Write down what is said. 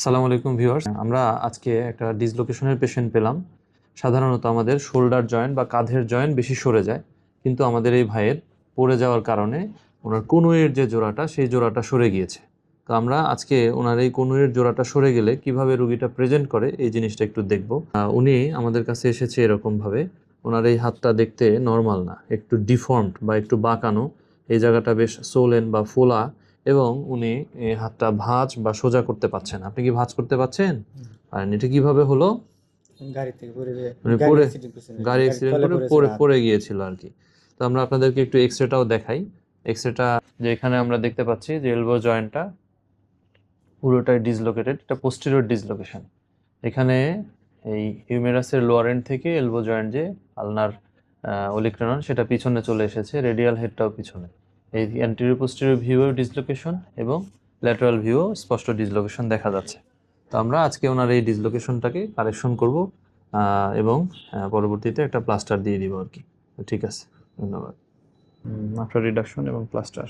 আসসালামু আলাইকুম ভিউয়ার্স। আমরা আজকে একটা ডিসলোকেশনের পেশেন্ট পেলাম। সাধারণত আমাদের শোল্ডার জয়েন্ট বা কাঁধের জয়েন্ট বেশি সরে যায়। কিন্তু আমাদের এই ভাইয়ের পড়ে যাওয়ার কারণে ওনার কনুয়ের যে জোড়াটা, সেই জোড়াটা সরে গিয়েছে। তো আমরা আজকে ওনার এই কনুয়ের জোড়াটা সরে গেলে কীভাবে রুগীটা প্রেজেন্ট করে, এই জিনিসটা একটু দেখব। উনি আমাদের কাছে এসেছে এরকমভাবে। ওনার এই হাতটা দেখতে নর্মাল না, একটু ডিফর্মড বা একটু বাঁকানো। এই জায়গাটা বেশ সোলেন বা ফোলা। এবং উনি হাতটা ভাঁজ বা সোজা করতে পারছেন। আপনি কি ভাঁজ করতে পারছেন? আর এটা কীভাবে হলো? গাড়ি থেকে পড়ে গাড়ি অ্যাক্সিডেন্ট করে পড়ে গিয়েছিল আর কি। তো আমরা আপনাদেরকে একটু এক্সরেটাও দেখাই। এক্সরেটা যে এখানে আমরা দেখতে পাচ্ছি যে এলবো জয়েন্টটা পুরোটাই ডিসলোকেটেড এটা পোস্টেরিয়র ডিসলোকেশন এখানে এই হিউমেরাসের লোয়ার এন্ড থেকে এলবো জয়েন্ট যে আলনার ওলিক্রেনন সেটা পিছনে চলে এসেছে রেডিয়াল হেডটাও পিছনে। এই অ্যান্টেরিয়র পোস্টেরিয়র ভিউয়ের ডিসলোকেশন এবং ল্যাটারাল ভিউও স্পষ্ট ডিসলোকেশন দেখা যাচ্ছে। তো আমরা আজকে ওনার এই ডিসলোকেশনটাকে কারেকশন করব এবং পরবর্তীতে একটা প্লাস্টার দিয়ে দিব আর কি। ঠিক আছে, ধন্যবাদ। আফটার রিডাকশন এবং প্লাস্টার